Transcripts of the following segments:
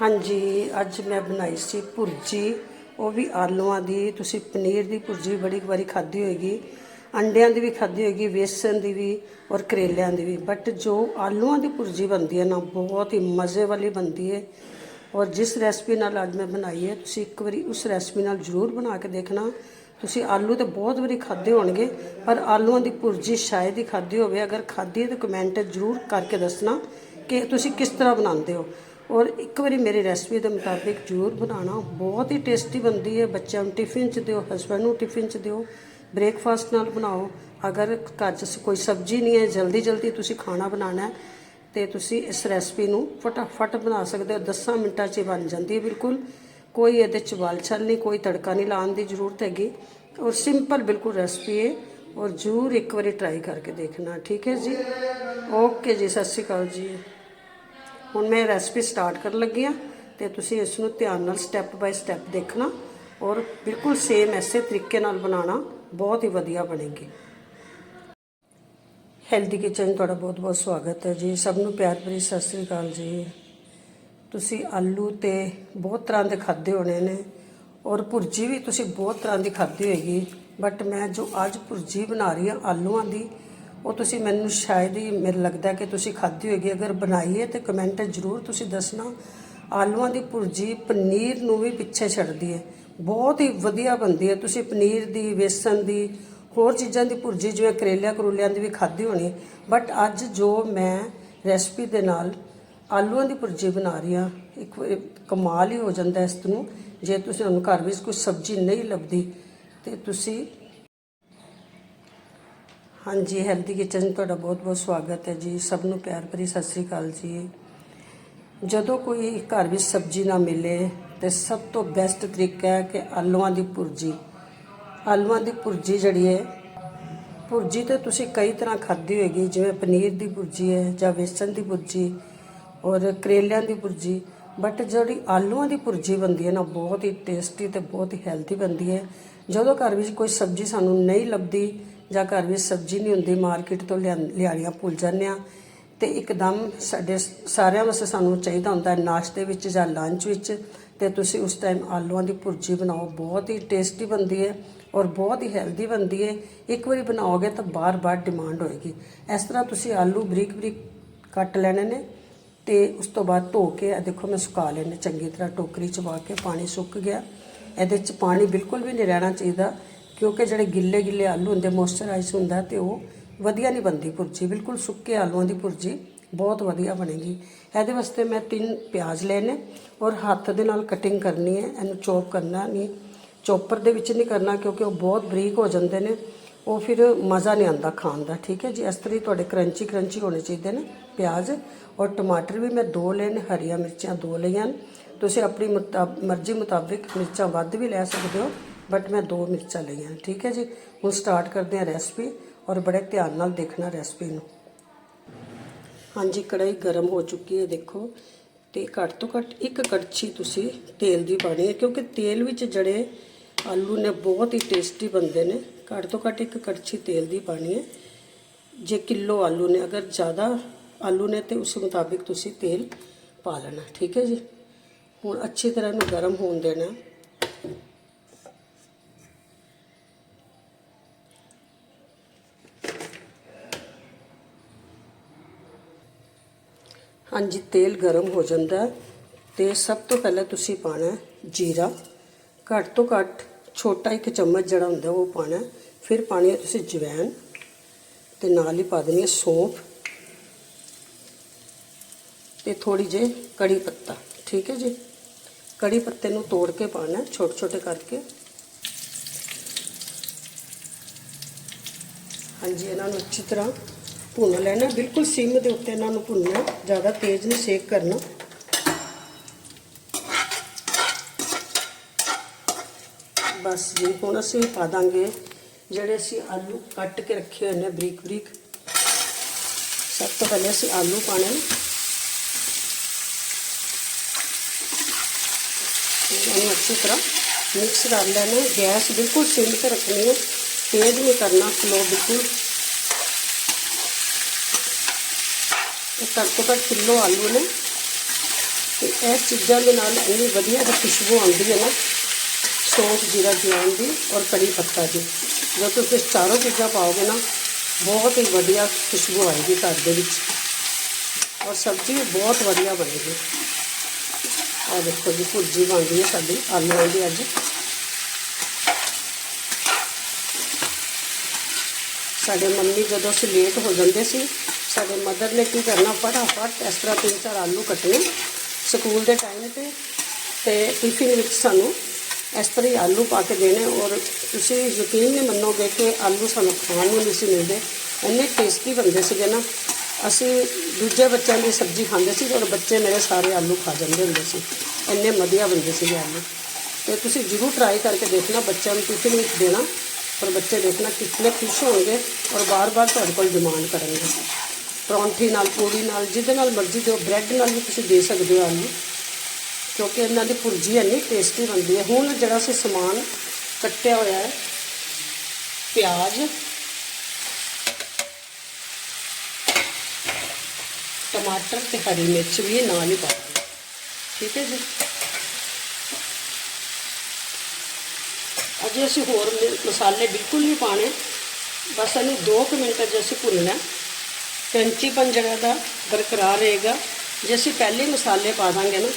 ਹਾਂਜੀ, ਅੱਜ ਮੈਂ ਬਣਾਈ ਸੀ ਭੁਰਜੀ। ਉਹ ਵੀ ਆਲੂਆਂ ਦੀ, ਤੁਸੀਂ ਪਨੀਰ ਦੀ ਭੁਰਜੀ ਬੜੀ ਵਾਰੀ ਖਾਧੀ ਹੋਏਗੀ। ਅੰਡਿਆਂ ਦੀ ਵੀ ਖਾਧੀ ਹੋਏਗੀ, ਵੇਸਣ ਦੀ ਵੀ ਔਰ ਕਰੇਲਿਆਂ ਦੀ ਵੀ। ਬਟ ਜੋ ਆਲੂਆਂ ਦੀ ਭੁਰਜੀ ਬਣਦੀ ਹੈ ਨਾ, ਬਹੁਤ ਹੀ ਮਜ਼ੇ ਵਾਲੀ ਬਣਦੀ ਹੈ। ਔਰ ਜਿਸ ਰੈਸਪੀ ਨਾਲ ਅੱਜ ਮੈਂ ਬਣਾਈ ਹੈ, ਤੁਸੀਂ ਇੱਕ ਵਾਰੀ ਉਸ ਰੈਸਪੀ ਨਾਲ ਜ਼ਰੂਰ ਬਣਾ ਕੇ ਦੇਖਣਾ। ਤੁਸੀਂ ਆਲੂ ਤੇ ਬਹੁਤ ਵਾਰੀ ਖਾਦੇ ਹੋਣਗੇ, ਪਰ ਆਲੂਆਂ ਦੀ ਭੁਰਜੀ ਸ਼ਾਇਦ ਹੀ ਖਾਦੀ ਹੋਵੇ। ਅਗਰ ਖਾਦੀ ਹੈ ਤਾਂ ਕਮੈਂਟ ਜ਼ਰੂਰ ਕਰਕੇ ਦੱਸਣਾ ਕਿ ਤੁਸੀਂ ਕਿਸ ਤਰ੍ਹਾਂ ਬਣਾਉਂਦੇ ਹੋ। ਔਰ ਇੱਕ ਵਾਰੀ ਮੇਰੀ ਰੈਸਪੀ ਦੇ ਮੁਤਾਬਿਕ ਜ਼ਰੂਰ ਬਣਾਉਣਾ। ਬਹੁਤ ਹੀ ਟੇਸਟੀ ਬਣਦੀ ਹੈ। ਬੱਚਿਆਂ ਨੂੰ ਟਿਫਿਨ 'ਚ ਦਿਓ ਹਸਬੰਡ ਨੂੰ ਟਿਫਿਨ 'ਚ ਦਿਓ। ਬ੍ਰੇਕਫਾਸਟ ਨਾਲ ਬਣਾਓ। ਅਗਰ ਘਰ 'ਚ ਕੋਈ ਸਬਜ਼ੀ ਨਹੀਂ ਹੈ ਜਲਦੀ ਜਲਦੀ ਤੁਸੀਂ ਖਾਣਾ ਬਣਾਉਣਾ ਹੈ, ਤੇ ਤੁਸੀਂ ਇਸ ਰੈਸਪੀ ਨੂੰ ਫਟਾਫਟ ਬਣਾ ਸਕਦੇ ਹੋ। 10 ਮਿੰਟਾਂ 'ਚ ਬਣ ਜਾਂਦੀ ਹੈ ਬਿਲਕੁਲ। ਕੋਈ ਇਹਦੇ 'ਚ ਵਾਲ ਛਲ ਨਹੀਂ, ਕੋਈ ਤੜਕਾ ਨਹੀਂ ਲਾਉਣ ਦੀ ਜ਼ਰੂਰਤ ਹੈਗੀ। ਔਰ ਸਿੰਪਲ ਬਿਲਕੁਲ ਰੈਸਪੀ ਹੈ ਔਰ ਜ਼ਰੂਰ ਇੱਕ ਵਾਰੀ ਟਰਾਈ ਕਰਕੇ ਦੇਖਣਾ। ਠੀਕ ਹੈ ਜੀ? ਓਕੇ ਜੀ, ਸਤਿ ਸ਼੍ਰੀ ਅਕਾਲ ਜੀ। ਹੁਣ ਮੈਂ ਰੈਸਪੀ ਸਟਾਰਟ ਕਰਨ ਲੱਗੀ ਆ ਤੇ ਤੁਸੀਂ ਇਸ ਨੂੰ ਧਿਆਨ ਨਾਲ ਸਟੈਪ ਬਾਈ ਸਟੈਪ ਦੇਖਣਾ ਔਰ ਬਿਲਕੁਲ ਸੇਮ ਐਸੇ ਤਰੀਕੇ ਨਾਲ ਬਣਾਉਣਾ, ਬਹੁਤ ਹੀ ਵਧੀਆ ਬਣੇਗੀ। ਹੈਲਦੀ ਕਿਚਨ ਤੁਹਾਡਾ ਬਹੁਤ ਬਹੁਤ ਸਵਾਗਤ ਹੈ ਜੀ। ਸਭ ਨੂੰ ਪਿਆਰ ਭਰੀ ਸਤਿ ਸ੍ਰੀ ਅਕਾਲ ਜੀ। ਤੁਸੀਂ ਆਲੂ ਤੇ ਬਹੁਤ ਤਰ੍ਹਾਂ ਦੇ ਖਾਦੇ ਹੋਣੇ ਨੇ ਔਰ ਭੁਰਜੀ ਵੀ ਤੁਸੀਂ ਬਹੁਤ ਤਰ੍ਹਾਂ ਦੀ ਖਾਧੀ ਹੋਏਗੀ ਬਟ ਮੈਂ ਜੋ ਅੱਜ ਭੁਰਜੀ ਬਣਾ ਰਹੀ ਹਾਂ ਆਲੂਆਂ ਦੀ ਉਹ ਤੁਸੀਂ ਮੈਨੂੰ ਸ਼ਾਇਦ ਹੀ ਮੈਨੂੰ ਲੱਗਦਾ ਕਿ ਤੁਸੀਂ ਖਾਧੀ ਹੋਏਗੀ। ਅਗਰ ਬਣਾਈਏ ਹੈ ਤੇ ਕਮੈਂਟ ਜ਼ਰੂਰ ਤੁਸੀਂ ਦੱਸਣਾ। ਆਲੂਆਂ ਦੀ ਭੁਰਜੀ ਪਨੀਰ ਨੂੰ ਵੀ ਪਿੱਛੇ ਛੱਡਦੀ ਹੈ। ਬਹੁਤ ਹੀ ਵਧੀਆ ਬਣਦੀ ਹੈ। ਤੁਸੀਂ ਪਨੀਰ ਦੀ, ਵੇਸਣ ਦੀ, ਹੋਰ ਚੀਜ਼ਾਂ ਦੀ ਭੁਰਜੀ, ਜਿਵੇਂ ਕਰੇਲਿਆਂ ਕਰੂਲਿਆਂ ਦੀ ਵੀ ਖਾਧੀ ਹੋਣੀ ਬਟ ਅੱਜ ਜੋ ਮੈਂ ਰੈਸਪੀ ਦੇ ਨਾਲ ਆਲੂਆਂ ਦੀ ਭੁਰਜੀ ਬਣਾ ਰਹੀ ਹਾਂ, ਇੱਕ ਕਮਾਲ ਹੀ ਹੋ ਜਾਂਦਾ ਇਸ ਨੂੰ। ਜੇ ਤੁਸੀਂ ਹੁਣ ਘਰ ਵਿੱਚ ਕੋਈ ਸਬਜ਼ੀ ਨਹੀਂ ਲੱਭਦੀ, ਤੇ ਤੁਸੀਂ ਹਾਂਜੀ ਹੈਲਦੀ ਕਿਚਨ ਤੁਹਾਡਾ ਬਹੁਤ ਬਹੁਤ ਸਵਾਗਤ ਹੈ ਜੀ। ਸਭ ਨੂੰ ਪਿਆਰ ਭਰੀ ਸਤਿ ਸ੍ਰੀ ਅਕਾਲ ਜੀ। ਜਦੋਂ ਕੋਈ ਘਰ ਵਿੱਚ ਸਬਜ਼ੀ ਨਾ ਮਿਲੇ ਤੇ ਸਭ ਤੋਂ ਬੈਸਟ ਤਰੀਕਾ ਹੈ ਕਿ ਆਲੂਆਂ ਦੀ ਭੁਰਜੀ। ਆਲੂਆਂ ਦੀ ਭੁਰਜੀ ਜਿਹੜੀ ਹੈ, ਭੁਰਜੀ ਤੇ ਤੁਸੀਂ ਕਈ ਤਰ੍ਹਾਂ ਖਾਧੀ ਹੋਏਗੀ, ਜਿਵੇਂ ਪਨੀਰ ਦੀ ਭੁਰਜੀ ਹੈ ਜਾਂ ਵੇਸਣ ਦੀ ਭੁਰਜੀ ਔਰ ਕਰੇਲਿਆਂ ਦੀ ਭੁਰਜੀ। ਬਟ ਜਿਹੜੀ ਆਲੂਆਂ ਦੀ ਭੁਰਜੀ ਬਣਦੀ ਹੈ ਨਾ, ਬਹੁਤ ਹੀ ਟੇਸਟੀ ਤੇ ਬਹੁਤ ਹੀ ਹੈਲਦੀ ਬਣਦੀ ਹੈ। ਜਦੋਂ ਘਰ ਵਿੱਚ ਕੋਈ ਸਬਜ਼ੀ ਸਾਨੂੰ ਨਹੀਂ ਲੱਭਦੀ ਜਾਂ ਘਰ ਵਿੱਚ ਸਬਜ਼ੀ ਨਹੀਂ ਹੁੰਦੀ, ਮਾਰਕੀਟ ਤੋਂ ਲਿਆ- ਲਿਆਣੀਆਂ ਭੁੱਲ ਜਾਂਦੇ ਹਾਂ ਤੇ ਇੱਕਦਮ ਸਾਡੇ ਸਾਰਿਆਂ ਵਾਸਤੇ ਸਾਨੂੰ ਚਾਹੀਦਾ ਹੁੰਦਾ ਨਾਸ਼ਤੇ ਵਿੱਚ ਜਾਂ ਲੰਚ ਵਿੱਚ ਤੇ ਤੁਸੀਂ ਉਸ ਟਾਈਮ ਆਲੂਆਂ ਦੀ ਭੁਰਜੀ ਬਣਾਓ, ਬਹੁਤ ਹੀ ਟੇਸਟੀ ਬਣਦੀ ਹੈ ਔਰ ਬਹੁਤ ਹੀ ਹੈਲਦੀ ਬਣਦੀ ਹੈ। ਇੱਕ ਵਾਰੀ ਬਣਾਓਗੇ ਤਾਂ ਬਾਰ-ਬਾਰ ਡਿਮਾਂਡ ਹੋਏਗੀ। ਇਸ ਤਰ੍ਹਾਂ ਤੁਸੀਂ ਆਲੂ ਬਰੀਕ-ਬਰੀਕ ਕੱਟ ਲੈਣੇ ਨੇ ਤੇ ਉਸ ਤੋਂ ਬਾਅਦ ਧੋ ਕੇ ਇਹ ਦੇਖੋ ਮੈਂ ਸੁਕਾ ਲੈਣੇ ਚੰਗੀ ਤਰ੍ਹਾਂ ਟੋਕਰੀ ਚ ਪਾ ਕੇ ਪਾਣੀ ਸੁੱਕ ਗਿਆ। ਇਹਦੇ ਚ ਪਾਣੀ ਬਿਲਕੁਲ ਵੀ ਨਹੀਂ ਰਹਿਣਾ ਚਾਹੀਦਾ। ਕਿਉਂਕਿ ਜਿਹੜੇ ਗਿੱਲੇ ਗਿੱਲੇ ਆਲੂ ਹੁੰਦੇ ਮੋਇਸਚਰਾਈਜ਼ ਹੁੰਦਾ ਤੇ ਉਹ ਵਧੀਆ ਨਹੀਂ ਬਣਦੀ ਭੁਰਜੀ, ਬਿਲਕੁਲ ਸੁੱਕੇ ਆਲੂਆਂ ਦੀ ਭੁਰਜੀ, ਬਹੁਤ ਵਧੀਆ ਬਣੇਗੀ। ਇਹਦੇ ਵਾਸਤੇ ਮੈਂ ਤਿੰਨ ਪਿਆਜ਼ ਲਏ ਨੇ ਔਰ ਹੱਥ ਦੇ ਨਾਲ ਕਟਿੰਗ ਕਰਨੀ ਹੈ, ਇਹਨੂੰ ਚੌਪ ਕਰਨਾ ਨਹੀਂ ਚੋਪਰ ਦੇ ਵਿੱਚ ਨਹੀਂ ਕਰਨਾ ਕਿਉਂਕਿ ਉਹ ਬਹੁਤ ਬਰੀਕ ਹੋ ਜਾਂਦੇ ਨੇ, ਉਹ ਫਿਰ ਮਜ਼ਾ ਨਹੀਂ ਆਉਂਦਾ ਖਾਣ ਦਾ, ਠੀਕ ਹੈ ਜੀ? ਇਸ ਤਰ੍ਹਾਂ ਹੀ ਤੁਹਾਡੇ ਕਰੰਚੀ ਕਰੰਚੀ ਹੋਣੇ ਚਾਹੀਦੇ ਨੇ ਪਿਆਜ਼ ਔਰ ਟਮਾਟਰ ਵੀ ਮੈਂ ਦੋ ਲਏ ਨੇ, ਹਰੀਆਂ ਮਿਰਚਾਂ ਦੋ ਲਈਆਂ ਨੇ। ਤੁਸੀਂ ਆਪਣੀ ਮੁਤਾਬ- ਮਰਜ਼ੀ ਮੁਤਾਬਿਕ ਮਿਰਚਾਂ ਵੱਧ ਵੀ ਲੈ ਸਕਦੇ ਹੋ। ਬਟ ਮੈਂ ਦੋ ਮਿਰਚਾਂ ਲਈਆਂ। ਠੀਕ ਹੈ ਜੀ? ਹੁਣ ਸਟਾਰਟ ਕਰਦੇ ਹਾਂ ਰੈਸਪੀ ਔਰ ਬੜੇ ਧਿਆਨ ਨਾਲ ਦੇਖਣਾ ਰੈਸਪੀ ਨੂੰ। ਹਾਂਜੀ ਕੜਾਈ ਗਰਮ ਹੋ ਚੁੱਕੀ ਹੈ, ਦੇਖੋ। ਤੇ ਘੱਟ ਤੋਂ ਘੱਟ ਇੱਕ ਕੜਛੀ ਤੁਸੀਂ ਤੇਲ ਦੀ ਪਾਣੀ ਹੈ, ਕਿਉਂਕਿ ਤੇਲ ਵਿੱਚ ਜਿਹੜੇ ਆਲੂ ਨੇ ਬਹੁਤ ਹੀ ਟੇਸਟੀ ਬਣਦੇ ਨੇ। ਘੱਟ ਤੋਂ ਘੱਟ ਇੱਕ ਕੜਛੀ ਤੇਲ ਦੀ ਪਾਣੀ ਹੈ। ਜੇ ਕਿਲੋ ਆਲੂ ਨੇ, ਅਗਰ ਜ਼ਿਆਦਾ ਆਲੂ ਨੇ, ਤੇ ਉਸ ਮੁਤਾਬਿਕ ਤੁਸੀਂ ਤੇਲ ਪਾ ਲੈਣਾ। ਠੀਕ ਹੈ ਜੀ? ਹੁਣ ਅੱਛੀ ਤਰ੍ਹਾਂ ਨੂੰ ਗਰਮ ਹੋਣ ਦੇਣਾ। ਹਾਂਜੀ, ਤੇਲ ਗਰਮ ਹੋ ਜਾਂਦਾ ਹੈ ਤੇ ਸਭ ਤੋਂ ਪਹਿਲਾਂ ਤੁਸੀਂ ਪਾਣਾ ਜੀਰਾ। ਘੱਟ ਤੋਂ ਘੱਟ ਛੋਟਾ ਇੱਕ ਚਮਚ ਜਿਹੜਾ ਹੁੰਦਾ ਉਹ ਪਾਣਾ ਫਿਰ ਪਾਣੀ ਹੈ ਤੁਸੀਂ ਜਵੈਣ ਤੇ ਨਾਲ ਹੀ ਪਾ ਦੇਣੀ ਹੈ ਸੌਂਫ ਤੇ ਥੋੜੀ ਜਿਹੀ ਕੜੀ ਪੱਤਾ, ਠੀਕ ਹੈ ਜੀ? ਕੜੀ ਪੱਤੇ ਨੂੰ ਤੋੜ ਕੇ ਪਾਣਾ ਛੋਟੇ ਛੋਟੇ ਕਰਕੇ। ਹਾਂਜੀ, ਇਹਨਾਂ ਨੂੰ ਅੱਛੀ ਤਰ੍ਹਾਂ ਭੁੰਨ ਲੈਣਾ। ਬਿਲਕੁਲ ਸਿਮ ਦੇ ਉੱਤੇ ਇਹਨਾਂ ਨੂੰ ਭੁੰਨਣਾ। ਜ਼ਿਆਦਾ ਤੇਜ਼ ਨਹੀਂ ਸੇਕ ਕਰਨਾ। ਬਸ ਜੀ, ਹੁਣ ਅਸੀਂ ਪਾ ਦਾਂਗੇ ਜਿਹੜੇ ਅਸੀਂ ਆਲੂ ਕੱਟ ਕੇ ਰੱਖੇ ਹੋਏ ਨੇ ਬਰੀਕ ਬਰੀਕ। ਸਭ ਤੋਂ ਪਹਿਲੇ ਅਸੀਂ ਆਲੂ ਪਾਣੇ ਨੇ। ਇਹਨੂੰ ਅੱਛੀ ਤਰ੍ਹਾਂ ਮਿਕਸ ਕਰ ਲੈਣਾ। ਗੈਸ ਬਿਲਕੁਲ ਸਿਮ ਤੇ ਰੱਖਣੀ ਹੈ। ਤੇਜ਼ ਨਹੀਂ ਕਰਨਾ ਸਲੋ ਬਿਲਕੁਲ। ਘੱਟ ਤੋਂ ਘੱਟ ਕਿਲੋ ਆਲੂ ਨੇ। ਤੇ ਇਸ ਚੀਜ਼ਾਂ ਦੇ ਨਾਲ ਇੰਨੀ ਵਧੀਆ ਖੁਸ਼ਬੂ ਆਉਂਦੀ ਹੈ ਨਾ, ਸੌਂਫ, ਜੀਰਾ ਜਵੈਣ ਦੀ ਔਰ ਕੜੀ ਪੱਤਾ ਦੀ। ਜਦੋਂ ਤੁਸੀਂ ਚਾਰੋਂ ਚੀਜ਼ਾਂ ਪਾਓਗੇ ਨਾ, ਬਹੁਤ ਹੀ ਵਧੀਆ ਖੁਸ਼ਬੂ ਆਏਗੀ ਘਰ ਦੇ ਵਿੱਚ। ਔਰ ਸਬਜ਼ੀ ਵੀ ਬਹੁਤ ਵਧੀਆ ਬਣੇਗੀ। ਆ ਦੇਖੋ ਜੀ, ਭੁਰਜੀ ਬਣ ਗਈ ਹੈ ਸਾਡੀ ਆਲੂਆਂ ਦੀ ਅੱਜ। ਸਾਡੇ ਮੰਮੀ ਜਦੋਂ ਅਸੀਂ ਲੇਟ ਹੋ ਜਾਂਦੇ ਸੀ ਸਾਡੇ ਮਦਰ ਨੇ ਕੀ ਕਰਨਾ, ਫਟਾਫਟ ਇਸ ਤਰ੍ਹਾਂ ਤਿੰਨ ਚਾਰ ਆਲੂ ਕੱਟਣੇ ਸਕੂਲ ਦੇ ਟਾਈਮ ਤੇ ਤੇ ਟਿਫਿਨ ਵਿੱਚ ਸਾਨੂੰ ਇਸ ਤਰ੍ਹਾਂ ਹੀ ਆਲੂ ਪਾ ਕੇ ਦੇਣੇ ਔਰ ਤੁਸੀਂ ਯਕੀਨ ਨਹੀਂ ਮੰਨੋਗੇ ਕਿ ਆਲੂ ਸਾਨੂੰ ਖਾਣ ਨੂੰ ਨਹੀਂ ਸੀ ਮਿਲਦੇ। ਇੰਨੇ ਟੇਸਟੀ ਬਣਦੇ ਸੀਗੇ ਨਾ। ਅਸੀਂ ਦੂਜੇ ਬੱਚਿਆਂ ਦੀ ਸਬਜ਼ੀ ਖਾਂਦੇ ਸੀ ਔਰ ਬੱਚੇ ਮੇਰੇ ਸਾਰੇ ਆਲੂ ਖਾ ਜਾਂਦੇ ਹੁੰਦੇ ਸੀ। ਇੰਨੇ ਵਧੀਆ ਬਣਦੇ ਸੀਗੇ ਆਲੂ। ਤੇ ਤੁਸੀਂ ਜ਼ਰੂਰ ਟਰਾਈ ਕਰਕੇ ਦੇਖਣਾ, ਬੱਚਿਆਂ ਨੂੰ ਟਿਫਿਨ ਵਿੱਚ ਦੇਣਾ। ਔਰ ਬੱਚੇ ਦੇਖਣਾ ਕਿੰਨੇ ਖੁਸ਼ ਹੋਣਗੇ ਔਰ ਬਾਰ-ਬਾਰ ਤੁਹਾਡੇ ਕੋਲ ਡਿਮਾਂਡ ਕਰਨਗੇ। ਪਰੌਂਠੇ ਨਾਲ, ਪੂੜੀ ਨਾਲ, ਜਿਹਦੇ ਨਾਲ ਮਰਜ਼ੀ ਦਿਓ ਬ੍ਰੈਡ ਨਾਲ ਵੀ ਤੁਸੀਂ ਦੇ ਸਕਦੇ ਹੋ ਆਲੂ। ਕਿਉਂਕਿ ਇਹਨਾਂ ਦੀ ਭੁਰਜੀ ਇੰਨੀ ਟੇਸਟੀ ਬਣਦੀ ਹੈ। ਹੁਣ ਜਿਹੜਾ ਅਸੀਂ ਸਮਾਨ ਕੱਟਿਆ ਹੋਇਆ ਹੈ, ਪਿਆਜ਼, ਟਮਾਟਰ ਤੇ ਹਰੀ ਮਿਰਚ ਵੀ ਇਹ ਨਾਲ ਹੀ ਪਾ ਠੀਕ ਹੈ ਜੀ? ਅਜੇ ਅਸੀਂ ਹੋਰ ਮਸਾਲੇ ਬਿਲਕੁਲ ਨਹੀਂ ਪਾਣੇ ਬਸ ਇਹਨੂੰ 2 ਮਿੰਟ ਅਜੇ ਅਸੀਂ ਭੁੰਨਣਾ ਕੰਚੀਪਨ ਜਿਹੜਾ ਦਾ ਬਰਕਰਾਰ ਰਹੇਗਾ। ਜੇ ਅਸੀਂ ਪਹਿਲੇ ਮਸਾਲੇ ਪਾ ਦਾਂਗੇ ਨਾ,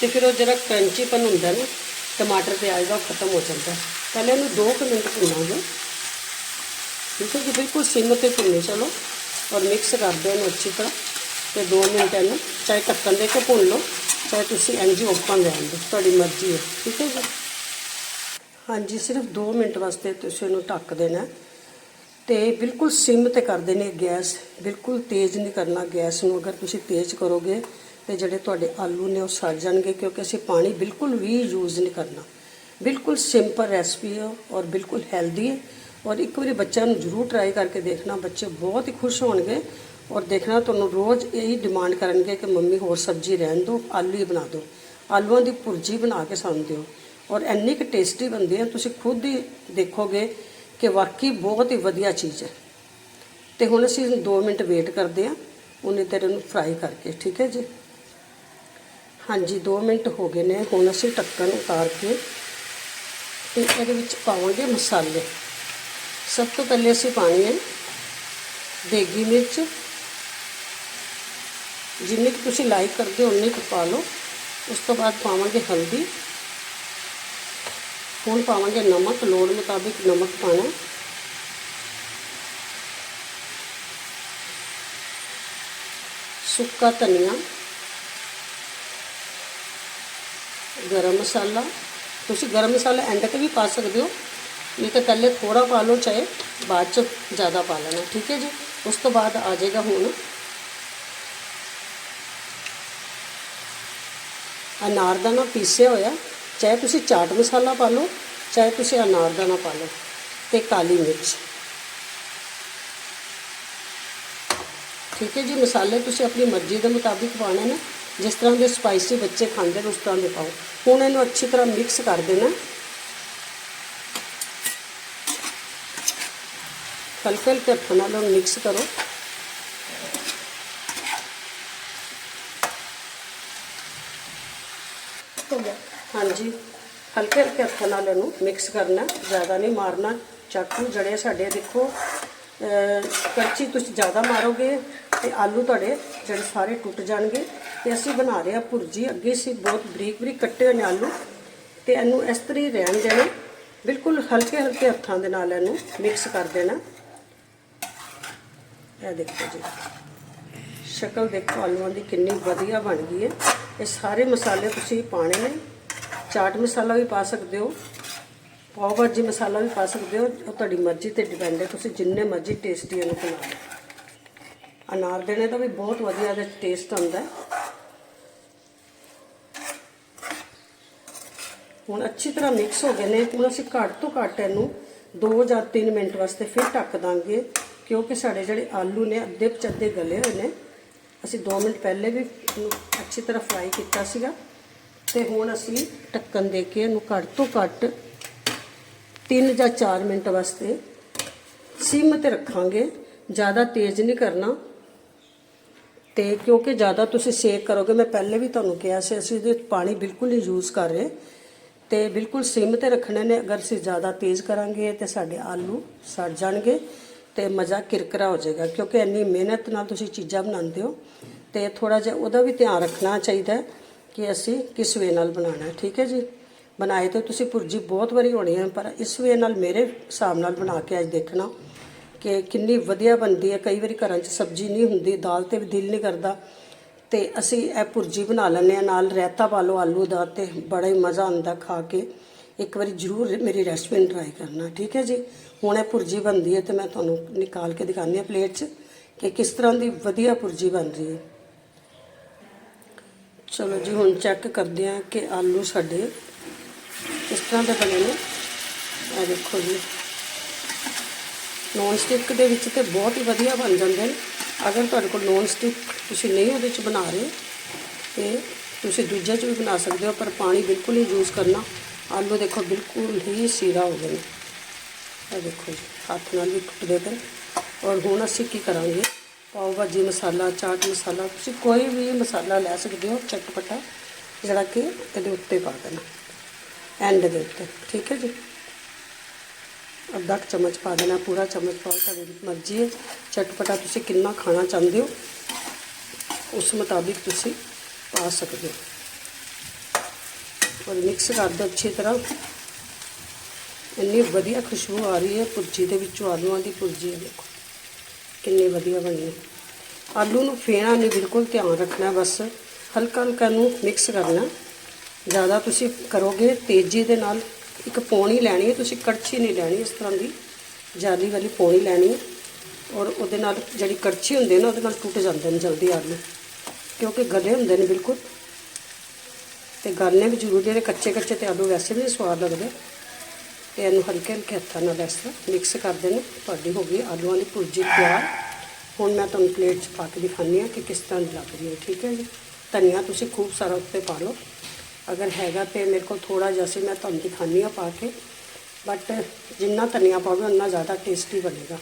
ਤੇ ਫਿਰ ਉਹ ਜਿਹੜਾ ਕਰੰਚੀਪਨ ਹੁੰਦਾ ਨਾ, ਟਮਾਟਰ, ਪਿਆਜ਼ ਦਾ ਉਹ ਖਤਮ ਹੋ ਜਾਂਦਾ। ਪਹਿਲੇ ਇਹਨੂੰ 2 ਮਿੰਟ ਭੁੰਨਾਂਗੇ। ਠੀਕ ਹੈ ਜੀ, ਬਿਲਕੁਲ ਸਿਮ ਤੇ ਭੁੰਨੇ, ਚਲੋ। ਔਰ ਮਿਕਸ ਕਰਦੇ ਇਹਨੂੰ ਅੱਛੀ ਤਰ੍ਹਾਂ। ਤੇ 2 ਮਿੰਟ ਇਹਨੂੰ ਚਾਹੇ ਢੱਕਣ ਦੇ ਕੇ ਭੁੰਨ ਲਓ, ਚਾਹੇ ਤੁਸੀਂ ਇੰਜ ਹੀ ਓਪਨ ਰਹਿਣ ਦਿਓ, ਤੁਹਾਡੀ ਮਰਜ਼ੀ ਹੈ। ਠੀਕ ਹੈ ਜੀ। ਹਾਂਜੀ, ਸਿਰਫ 2 ਮਿੰਟ ਵਾਸਤੇ ਤੁਸੀਂ ਇਹਨੂੰ ਢੱਕ ਦੇਣਾ ਤੇ ਬਿਲਕੁਲ ਸਿਮ ਤੇ ਕਰਦੇ ਨੇ ਗੈਸ, ਬਿਲਕੁਲ ਤੇਜ਼ ਨਹੀਂ ਕਰਨਾ ਗੈਸ ਨੂੰ। ਅਗਰ ਤੁਸੀਂ ਤੇਜ਼ ਕਰੋਗੇ ਤੇ ਜਿਹੜੇ ਤੁਹਾਡੇ ਆਲੂ ਨੇ ਉਹ ਸੜ ਜਾਣਗੇ, ਕਿਉਂਕਿ ਅਸੀਂ ਪਾਣੀ ਬਿਲਕੁਲ ਵੀ ਯੂਜ਼ ਨਹੀਂ ਕਰਨਾ। ਬਿਲਕੁਲ ਸਿੰਪਲ ਰੈਸਪੀ ਹੈ ਔਰ ਬਿਲਕੁਲ ਹੈਲਦੀ ਹੈ। ਔਰ ਇੱਕ ਵਾਰੀ ਬੱਚਿਆਂ ਨੂੰ ਜ਼ਰੂਰ ਟਰਾਈ ਕਰਕੇ ਦੇਖਣਾ, ਬੱਚੇ ਬਹੁਤ ਹੀ ਖੁਸ਼ ਹੋਣਗੇ ਔਰ ਦੇਖਣਾ ਤੁਹਾਨੂੰ ਰੋਜ਼ ਇਹੀ ਡਿਮਾਂਡ ਕਰਨਗੇ ਕਿ ਮੰਮੀ ਹੋਰ ਸਬਜ਼ੀ ਰਹਿਣ ਦਿਓ, ਆਲੂ ਹੀ ਬਣਾ ਦਿਓ। ਆਲੂਆਂ ਦੀ ਭੁਰਜੀ ਬਣਾ ਕੇ ਸਾਨੂੰ ਦਿਓ। ਔਰ ਇੰਨੀ ਕੁ ਟੇਸਟੀ ਬਣਦੀ ਹੈ, ਤੁਸੀਂ ਖੁਦ ਹੀ ਦੇਖੋਗੇ ਕਿ ਵਾਕਈ ਬਹੁਤ ਹੀ ਵਧੀਆ ਚੀਜ਼ ਹੈ। ਤੇ ਹੁਣ ਅਸੀਂ 2 ਮਿੰਟ ਵੇਟ ਕਰਦੇ ਹਾਂ। ਉਹਨੇ ਤੇਰੇ ਨੂੰ ਫਰਾਈ ਕਰਕੇ, ਠੀਕ ਹੈ ਜੀ? ਹਾਂਜੀ 2 ਮਿੰਟ ਹੋ ਗਏ ਨੇ। ਹੁਣ ਅਸੀਂ ਢੱਕਣ ਉਤਾਰ ਕੇ ਤੇ ਇਹਦੇ ਵਿੱਚ ਪਾਵਾਂਗੇ ਮਸਾਲੇ। ਸਭ ਤੋਂ ਪਹਿਲੇ ਅਸੀਂ ਪਾਣੀ ਹੈ ਦੇਗੀ ਮਿਰਚ। ਜਿੰਨੀ ਕੁ ਤੁਸੀਂ ਲਾਈਕ ਕਰਦੇ ਹੋ, ਉਨੀ ਕੁ ਪਾ ਲਓ। ਉਸ ਤੋਂ ਬਾਅਦ ਪਾਵਾਂਗੇ ਹਲਦੀ। ਹੁਣ ਪਾਵਾਂਗੇ ਨਮਕ, ਲੋੜ ਮੁਤਾਬਿਕ ਨਮਕ ਪਾਣਾ। ਸੁੱਕਾ ਧਨੀਆ, ਗਰਮ ਮਸਾਲਾ। ਤੁਸੀਂ ਗਰਮ ਮਸਾਲਾ ਐਂਡ ਤੇ ਵੀ ਪਾ ਸਕਦੇ ਹੋ, ਨਹੀਂ ਤਾਂ ਪਹਿਲੇ ਥੋੜਾ ਪਾ ਲਓ, ਚਾਹੇ ਬਾਅਦ ਚ ਜ਼ਿਆਦਾ ਪਾ ਲੈਣਾ, ਠੀਕ ਹੈ ਜੀ? ਉਸ ਤੋਂ ਬਾਅਦ ਆ ਜਾਏਗਾ ਹੁਣ ਅਨਾਰਦਾਨਾ ਪੀਸਿਆ ਹੋਇਆ। ਚਾਹੇ ਤੁਸੀਂ ਚਾਟ ਮਸਾਲਾ ਪਾ ਲਓ, ਚਾਹੇ ਤੁਸੀਂ ਅਨਾਰਦਾਨਾ ਪਾ ਲਓ ਤੇ ਕਾਲੀ ਮਿਰਚ। ਠੀਕ ਹੈ ਜੀ, ਮਸਾਲੇ ਤੁਸੀਂ ਆਪਣੀ ਮਰਜ਼ੀ ਦੇ ਮੁਤਾਬਿਕ ਪਾਣੇ ਨੇ। ਜਿਸ ਤਰ੍ਹਾਂ ਦੇ ਸਪਾਈਸੀ ਬੱਚੇ ਖਾਂਦੇ ਨੇ, ਉਸ ਤਰ੍ਹਾਂ ਦੇ ਪਾਓ। ਹੁਣ ਇਹਨੂੰ ਅੱਛੀ ਤਰ੍ਹਾਂ ਮਿਕਸ ਕਰ ਦੇਣਾ। ਹਲਕੇ ਹਲਕੇ ਹੱਥਾਂ ਨਾਲ ਉਹਨੂੰ ਮਿਕਸ ਕਰੋ ਹੋ ਗਿਆ ਹਾਂਜੀ। ਹਲਕੇ ਹਲਕੇ ਹੱਥਾਂ ਨਾਲ ਇਹਨੂੰ ਮਿਕਸ ਕਰਨਾ ਜ਼ਿਆਦਾ ਨਹੀਂ ਮਾਰਨਾ। ਚਾਕੂ ਜੜੇ ਸਾਡੇ ਦੇਖੋ। ਕਰਚੀ ਤੁਸੀਂ ਜ਼ਿਆਦਾ ਮਾਰੋਗੇ ਤੇ ਆਲੂ ਤੁਹਾਡੇ ਜਿਹੜੇ ਸਾਰੇ ਟੁੱਟ ਜਾਣਗੇ। ਤੇ ਅਸੀਂ ਬਣਾ ਰਹੇ ਹਾਂ ਭੁਰਜੀ। ਅੱਗੇ ਸੀ ਬਹੁਤ ਬਰੀਕ ਬਰੀਕ ਕੱਟੇ ਹੋਏ ਨੇ ਆਲੂ। ਤੇ ਇਹਨੂੰ ਇਸ ਤਰ੍ਹਾਂ ਹੀ ਰਹਿਣ ਦੇਣਾ। ਬਿਲਕੁਲ ਹਲਕੇ ਹਲਕੇ ਹੱਥਾਂ ਦੇ ਨਾਲ ਇਹਨੂੰ ਮਿਕਸ ਕਰ ਦੇਣਾ। ਇਹ ਦੇਖੋ ਜੀ। ਸ਼ਕਲ ਦੇਖੋ ਆਲੂਆਂ ਦੀ ਕਿੰਨੀ ਵਧੀਆ ਬਣ ਗਈ ਹੈ। ਇਹ ਸਾਰੇ ਮਸਾਲੇ ਤੁਸੀਂ ਪਾਣੇ ਨੇ। ਚਾਟ ਮਸਾਲਾ ਵੀ ਪਾ ਸਕਦੇ ਹੋ। ਪਾਓ ਭਾਜੀ ਮਸਾਲਾ ਵੀ ਪਾ ਸਕਦੇ ਹੋ। ਉਹ ਤੁਹਾਡੀ ਮਰਜ਼ੀ ਤੇ ਡਿਪੈਂਡ ਹੈ। ਤੁਸੀਂ ਜਿੰਨੇ ਮਰਜ਼ੀ ਟੇਸਟੀ ਇਹਨੂੰ ਬਣਾ ਲਓ। ਅਨਾਰ ਦੇਣੇ ਦਾ ਵੀ ਬਹੁਤ ਵਧੀਆ ਇਹਦਾ ਟੇਸਟ ਆਉਂਦਾ ਹੁਣ ਅੱਛੀ ਤਰ੍ਹਾਂ ਮਿਕਸ ਹੋ ਗਏ ਨੇ। ਹੁਣ ਅਸੀਂ ਘੱਟ ਤੋਂ ਘੱਟ ਇਹਨੂੰ 2 ਜਾਂ 3 ਮਿੰਟ ਵਾਸਤੇ ਫਿਰ ਢੱਕ ਦਾਂਗੇ। ਕਿਉਂਕਿ ਸਾਡੇ ਜਿਹੜੇ ਆਲੂ ਨੇ, ਅੱਧੇ ਪਚੱਦੇ ਗਲੇ ਹੋਏ ਨੇ। ਅਸੀਂ 2 ਮਿੰਟ ਪਹਿਲੇ ਵੀ ਇਹਨੂੰ ਅੱਛੀ ਤਰ੍ਹਾਂ ਫਰਾਈ ਕੀਤਾ ਸੀਗਾ। ਤੇ ਹੁਣ ਅਸੀਂ ਢੱਕਣ ਦੇ ਕੇ ਇਹਨੂੰ ਘੱਟ ਤੋਂ ਘੱਟ 3 ਜਾਂ 4 ਮਿੰਟ ਵਾਸਤੇ ਸਿਮ ਤੇ ਰੱਖਾਂਗੇ। ਜ਼ਿਆਦਾ ਤੇਜ਼ ਨਹੀਂ ਕਰਨਾ। ਤੇ ਕਿਉਂਕਿ ਜ਼ਿਆਦਾ ਤੁਸੀਂ ਸੇਕ ਕਰੋਗੇ, ਮੈਂ ਪਹਿਲੇ ਵੀ ਤੁਹਾਨੂੰ ਕਿਹਾ ਸੀ, ਅਸੀਂ ਇਹਦੇ ਪਾਣੀ ਬਿਲਕੁਲ ਨਹੀਂ ਯੂਜ਼ ਕਰ ਰਹੇ। ਤੇ ਬਿਲਕੁਲ ਸਿਮ ਤੇ ਰੱਖਣੇ ਨੇ। ਅਗਰ ਅਸੀਂ ਜ਼ਿਆਦਾ ਤੇਜ਼ ਕਰਾਂਗੇ ਤੇ ਸਾਡੇ ਆਲੂ ਸੜ ਜਾਣਗੇ ਤੇ ਮਜ਼ਾ ਕਿਰਕਰਾ ਹੋ ਜਾਏਗਾ। ਕਿਉਂਕਿ ਇੰਨੀ ਮਿਹਨਤ ਨਾਲ ਤੁਸੀਂ ਚੀਜ਼ਾਂ ਬਣਾਉਂਦੇ ਹੋ ਤੇ ਥੋੜਾ ਜਿਹਾ ਉਹਦਾ ਵੀ ਧਿਆਨ ਰੱਖਣਾ ਚਾਹੀਦਾ ਕਿ ਅਸੀਂ ਕਿਸ ਵੇ ਨਾਲ ਬਣਾਉਣਾ ਠੀਕ ਹੈ ਜੀ? ਬਣਾਏ ਤਾਂ ਤੁਸੀਂ ਭੁਰਜੀ ਬਹੁਤ ਵਾਰੀ ਹੋਣੀ ਹੈ ਪਰ ਇਸ ਵੇ ਨਾਲ ਮੇਰੇ ਹਿਸਾਬ ਨਾਲ ਬਣਾ ਕੇ ਅੱਜ ਦੇਖਣਾ ਕਿ ਕਿੰਨੀ ਵਧੀਆ ਬਣਦੀ ਹੈ। ਕਈ ਵਾਰੀ ਘਰਾਂ 'ਚ ਸਬਜ਼ੀ ਨਹੀਂ ਹੁੰਦੀ, ਦਾਲ ਤੇ ਵੀ ਦਿਲ ਨਹੀਂ ਕਰਦਾ। ਤੇ ਅਸੀਂ ਇਹ ਭੁਰਜੀ ਬਣਾ ਲੈਂਦੇ ਹਾਂ, ਨਾਲ ਰਾਇਤਾ ਪਾ ਲਓ, ਆਲੂ ਦਾ ਤੇ ਬੜਾ ਹੀ ਮਜ਼ਾ ਆਉਂਦਾ ਖਾ ਕੇ। ਇੱਕ ਵਾਰੀ ਜ਼ਰੂਰ ਮੇਰੀ ਰੈਸਪੀ ਟਰਾਈ ਕਰਨਾ, ਠੀਕ ਹੈ ਜੀ? ਹੁਣ ਇਹ ਭੁਰਜੀ ਬਣਦੀ ਹੈ ਤੇ ਮੈਂ ਤੁਹਾਨੂੰ ਨਿਕਾਲ ਕੇ ਦਿਖਾਉਂਦੀ ਹਾਂ ਪਲੇਟ 'ਚ ਕਿ ਕਿਸ ਤਰ੍ਹਾਂ ਦੀ ਵਧੀਆ ਭੁਰਜੀ ਬਣ ਰਹੀ ਹੈ। ਚਲੋ ਜੀ, ਹੁਣ ਚੈੱਕ ਕਰਦੇ ਹਾਂ ਕਿ ਆਲੂ ਸਾਡੇ ਕਿਸ ਤਰ੍ਹਾਂ ਦੇ ਬਣੇ ਨੇ। ਇਹ ਦੇਖੋ ਜੀ। ਨੌਨ ਸਟਿਕ ਦੇ ਵਿੱਚ ਤੇ ਬਹੁਤ ਹੀ ਵਧੀਆ ਬਣ ਜਾਂਦੇ ਨੇ। ਅਗਰ ਤੁਹਾਡੇ ਕੋਲ ਨੌਨ ਸਟਿਕ ਤੁਸੀਂ ਨਹੀਂ ਉਹਦੇ ਚ ਬਣਾ ਰਹੇ, ਤੇ ਤੁਸੀਂ ਦੂਜੇ ਚ ਵੀ ਬਣਾ ਸਕਦੇ ਹੋ, ਪਰ ਪਾਣੀ ਬਿਲਕੁਲ ਹੀ ਯੂਜ਼ ਕਰਨਾ। ਆਲੂ ਦੇਖੋ ਬਿਲਕੁਲ ਹੀ ਸੀਰਾ ਹੋ ਗਏ ਨੇ। ਇਹ ਦੇਖੋ ਜੀ, ਹੱਥ ਨਾਲ ਵੀ ਟੁੱਟਦੇ ਪਏ ਔਰ ਹੁਣ ਅਸੀਂ ਕੀ ਕਰਾਂਗੇ? ਪਾਓ ਭਾਜੀ ਮਸਾਲਾ ਚਾਟ ਮਸਾਲਾ ਤੁਸੀਂ ਕੋਈ ਵੀ ਮਸਾਲਾ ਲੈ ਸਕਦੇ ਹੋ ਚਟਪਟਾ ਜਿਹੜਾ ਕਿ ਇਹਦੇ ਉੱਤੇ ਪਾ ਦੇਣਾ ਐਂਡ ਦੇ ਉੱਤੇ ਠੀਕ ਹੈ ਜੀ ਅੱਧਾ ਕੁ ਚਮਚ ਪਾ ਦੇਣਾ ਪੂਰਾ ਚਮਚ ਪਾਓ ਤੁਹਾਡੀ ਮਰਜ਼ੀ ਹੈ ਚਟਪਟਾ ਤੁਸੀਂ ਕਿੰਨਾ ਖਾਣਾ ਚਾਹੁੰਦੇ ਹੋ ਉਸ ਮੁਤਾਬਿਕ ਤੁਸੀਂ ਪਾ ਸਕਦੇ ਹੋ ਔਰ ਮਿਕਸ ਕਰ ਦਿਓ ਅੱਛੀ ਤਰ੍ਹਾਂ ਇੰਨੀ ਵਧੀਆ ਖੁਸ਼ਬੂ ਆ ਰਹੀ ਹੈ ਭੁਰਜੀ ਦੇ ਵਿੱਚੋਂ ਆਲੂਆਂ ਦੀ ਭੁਰਜੀ ਹੈ ਦੇਖੋ ਕਿੰਨੀ ਵਧੀਆ ਬਣੀ ਆਲੂ ਨੂੰ ਫੇਣਾ ਨਹੀਂ, ਬਿਲਕੁਲ ਧਿਆਨ ਰੱਖਣਾ ਬਸ। ਹਲਕਾ ਹਲਕਾ ਨੂੰ ਮਿਕਸ ਕਰਨਾ। ਜ਼ਿਆਦਾ ਤੁਸੀਂ ਕਰੋਗੇ ਤੇਜ਼ੀ ਦੇ ਨਾਲ। ਇੱਕ ਪੌਣੀ ਲੈਣੀ ਹੈ, ਤੁਸੀਂ ਕੜਛੀ ਨਹੀਂ ਲੈਣੀ ਇਸ ਤਰ੍ਹਾਂ ਦੀ। ਜਾਲੀ ਵਾਲੀ ਪੌਣੀ ਲੈਣੀ। ਹੈ ਔਰ ਉਹਦੇ ਨਾਲ ਜਿਹੜੀ ਕੜਛੀ ਹੁੰਦੀ ਨਾ, ਉਹਦੇ ਨਾਲ ਟੁੱਟ ਜਾਂਦੇ ਨੇ ਜਲਦੀ ਆਲੂ। ਕਿਉਂਕਿ ਗਲੇ ਹੁੰਦੇ ਨੇ ਬਿਲਕੁਲ। ਤੇ ਗਲਨੇ ਵੀ ਜ਼ਰੂਰੀ ਨੇ ਕੱਚੇ ਕੱਚੇ ਤੇ ਆਲੂ ਵੈਸੇ ਵੀ ਨਹੀਂ ਸਵਾਦ ਲੱਗਦੇ। ਤੇ ਇਹਨੂੰ ਹਲਕੇ ਹਲਕੇ ਹੱਥਾਂ ਨਾਲ ਇਸ ਤਰ੍ਹਾਂ ਮਿਕਸ ਕਰ ਦੇਣਾ ਤੁਹਾਡੀ ਹੋ ਗਈ ਆਲੂਆਂ ਦੀ ਭੁਰਜੀ ਤਿਆਰ। ਹੁਣ ਮੈਂ ਤੁਹਾਨੂੰ ਪਲੇਟ 'ਚ ਪਾ ਕੇ ਦਿਖਾਉਂਦੀ ਹਾਂ ਕਿ ਕਿਸ ਤਰ੍ਹਾਂ ਦੀ ਲੱਗ ਰਹੀ ਹੈ। ਠੀਕ ਹੈ ਜੀ? ਧਨੀਆ ਤੁਸੀਂ ਖੂਬ ਸਾਰਾ ਉੱਤੇ ਪਾ ਲਓ। ਅਗਰ ਹੈਗਾ ਤੇ ਮੇਰੇ ਕੋਲ ਥੋੜਾ ਜਿਹਾ ਸੀ, ਮੈਂ ਤੁਹਾਨੂੰ ਦਿਖਾਉਂਦੀ ਹਾਂ ਪਾ ਕੇ। ਬਟ ਜਿੰਨਾ ਧਨੀਆ ਪਾਵੇ ਉਨਾ ਜ਼ਿਆਦਾ ਟੇਸਟੀ ਬਣੇਗਾ।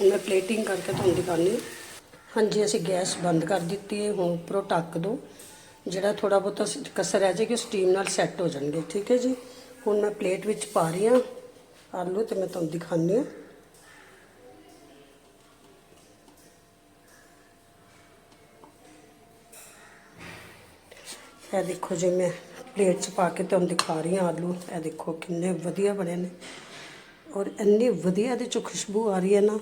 ਹੁਣ ਮੈਂ ਪਲੇਟਿੰਗ ਕਰਕੇ ਤੁਹਾਨੂੰ ਦਿਖਾਉਂਦੀ ਹਾਂ। ਹਾਂਜੀ, ਅਸੀਂ ਗੈਸ ਬੰਦ ਕਰ ਦਿੱਤੀ ਹੈ। ਹੁਣ ਉੱਪਰੋਂ ਢੱਕ ਦਿਓ। ਜਿਹੜਾ ਥੋੜਾ ਬਹੁਤਾ ਸ- ਕਸਰ ਰਹਿ ਕਿ ਸਟੀਮ ਨਾਲ ਸੈੱਟ ਹੋ ਜਾਣਗੇ। ਠੀਕ ਹੈ ਜੀ? ਹੁਣ ਮੈਂ ਪਲੇਟ ਵਿੱਚ ਪਾ ਰਹੀ ਹਾਂ। ਆਲੂ ਤੇ ਮੈਂ ਤੁਹਾਨੂੰ ਦਿਖਾਉਂਦੀ ਹਾਂ। ਇਹ ਦੇਖੋ ਜੀ, ਮੈਂ ਪਲੇਟ 'ਚ ਪਾ ਕੇ ਤੁਹਾਨੂੰ ਦਿਖਾ ਰਹੀ ਹਾਂ ਆਲੂ। ਇਹ ਦੇਖੋ ਕਿੰਨੇ ਵਧੀਆ ਬਣੇ ਨੇ। ਔਰ ਇੰਨੀ ਵਧੀਆ ਇਹਦੇ 'ਚੋਂ ਖੁਸ਼ਬੂ ਆ ਰਹੀ ਹੈ ਨਾ।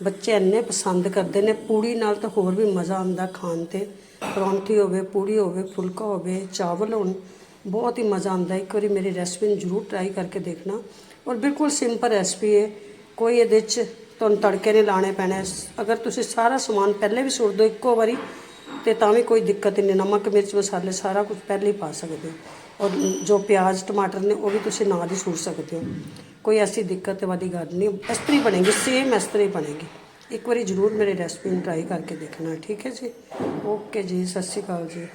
ਬੱਚੇ ਇੰਨੇ ਪਸੰਦ ਕਰਦੇ ਨੇ। ਪੂੜੀ ਨਾਲ ਤਾਂ ਹੋਰ ਵੀ ਮਜ਼ਾ ਆਉਂਦਾ ਖਾਣ ਤੇ। ਪਰੌਂਠੀ ਹੋਵੇ, ਪੂੜੀ ਹੋਵੇ, ਫੁਲਕਾ ਹੋਵੇ, ਚਾਵਲ ਹੋਣ। ਬਹੁਤ ਹੀ ਮਜ਼ਾ ਆਉਂਦਾ ਇੱਕ ਵਾਰੀ ਮੇਰੀ ਰੈਸਪੀ ਨੂੰ ਜ਼ਰੂਰ ਟਰਾਈ ਕਰਕੇ ਦੇਖਣਾ। ਔਰ ਬਿਲਕੁਲ ਸਿੰਪਲ ਰੈਸਪੀ ਹੈ। ਕੋਈ ਇਹਦੇ 'ਚ ਤੁਹਾਨੂੰ ਤੜਕੇ ਨਹੀਂ ਲਾਣੇ ਪੈਣੇ। ਅਗਰ ਤੁਸੀਂ ਸਾਰਾ ਸਮਾਨ ਪਹਿਲੇ ਵੀ ਸੁੱਟ ਦਿਓ ਇੱਕੋ ਵਾਰੀ, ਤੇ ਤਾਂ ਵੀ ਕੋਈ ਦਿੱਕਤ ਨਹੀਂ। ਨਮਕ, ਮਿਰਚ, ਮਸਾਲੇ ਸਾਰਾ ਕੁਝ ਪਹਿਲੇ ਹੀ ਪਾ ਸਕਦੇ ਹੋ। ਔਰ ਜੋ ਪਿਆਜ਼, ਟਮਾਟਰ ਨੇ, ਉਹ ਵੀ ਤੁਸੀਂ ਨਾਲ ਹੀ ਸੁੱਟ ਸਕਦੇ ਹੋ। ਕੋਈ ਐਸੀ ਦਿੱਕਤ ਵਾਲੀ ਗੱਲ ਨਹੀਂ। ਇਸ ਤਰ੍ਹਾਂ ਹੀ ਬਣੇਗੀ ਸੇਮ ਇਸ ਤਰ੍ਹਾਂ ਹੀ ਬਣੇਗੀ। ਇੱਕ ਵਾਰੀ ਜ਼ਰੂਰ ਮੇਰੇ ਰੈਸਪੀ ਨੂੰ ਟਰਾਈ ਕਰਕੇ ਦੇਖਣਾ। ਠੀਕ ਹੈ ਜੀ? ਓਕੇ ਜੀ, ਸਤਿ ਸ਼੍ਰੀ ਅਕਾਲ ਜੀ।